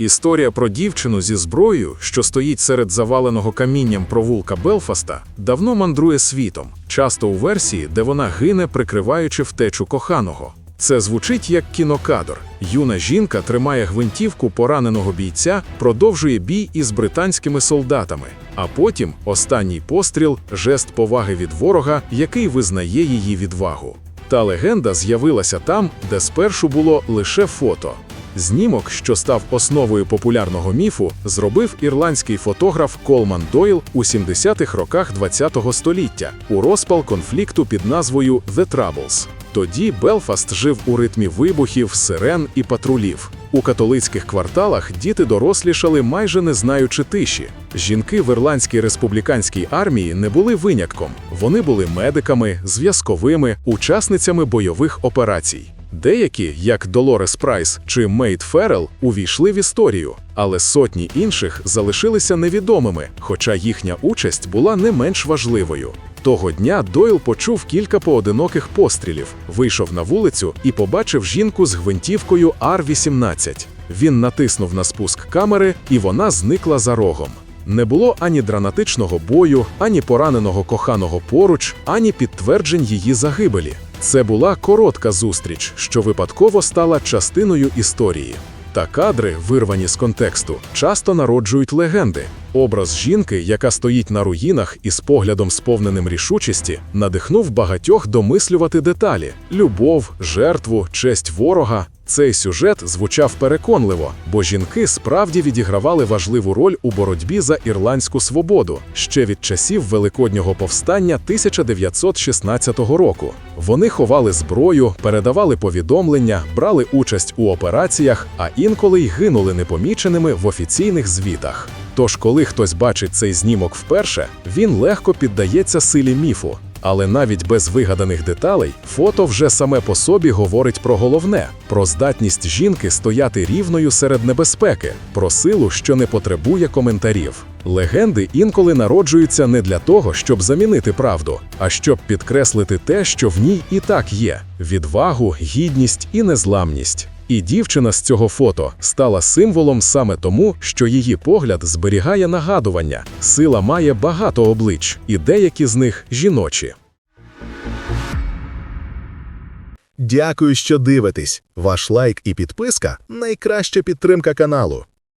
Історія про дівчину зі зброєю, що стоїть серед заваленого камінням провулка Белфаста, давно мандрує світом, часто у версії, де вона гине, прикриваючи втечу коханого. Це звучить як кінокадр. Юна жінка тримає гвинтівку пораненого бійця, продовжує бій із британськими солдатами. А потім останній постріл жест поваги від ворога, який визнає її відвагу. Та легенда з'явилася там, де спершу було лише фото. Знімок, що став основою популярного міфу, зробив ірландський фотограф Колман Дойл у 70-х роках ХХ століття у розпал конфлікту під назвою The Troubles. Тоді Белфаст жив у ритмі вибухів, сирен і патрулів. У католицьких кварталах діти дорослішали майже не знаючи тиші. Жінки в ірландській республіканській армії не були винятком. Вони були медиками, зв'язковими, учасницями бойових операцій. Деякі, як Долорес Прайс чи Мейд Феррел, увійшли в історію, але сотні інших залишилися невідомими, хоча їхня участь була не менш важливою. Того дня Дойл почув кілька поодиноких пострілів, вийшов на вулицю і побачив жінку з гвинтівкою Ар-18. Він натиснув на спуск камери, і вона зникла за рогом. Не було ані драматичного бою, ані пораненого коханого поруч, ані підтверджень її загибелі. Це була коротка зустріч, що випадково стала частиною історії. Та кадри, вирвані з контексту, часто народжують легенди. Образ жінки, яка стоїть на руїнах із поглядом сповненим рішучості, надихнув багатьох домислювати деталі: любов, жертву, честь ворога. Цей сюжет звучав переконливо, бо жінки справді відігравали важливу роль у боротьбі за ірландську свободу ще від часів Великоднього повстання 1916 року. Вони ховали зброю, передавали повідомлення, брали участь у операціях, а інколи й гинули непоміченими в офіційних звітах. Тож, коли хтось бачить цей знімок вперше, він легко піддається силі міфу. Але навіть без вигаданих деталей, фото вже саме по собі говорить про головне: про здатність жінки стояти рівною серед небезпеки, про силу, що не потребує коментарів. Легенди інколи народжуються не для того, щоб замінити правду, а щоб підкреслити те, що в ній і так є: відвагу, гідність і незламність. І дівчина з цього фото стала символом саме тому, що її погляд зберігає нагадування. Сила має багато облич, і деякі з них жіночі. Дякую, що дивитесь. Ваш лайк і підписка найкраща підтримка каналу.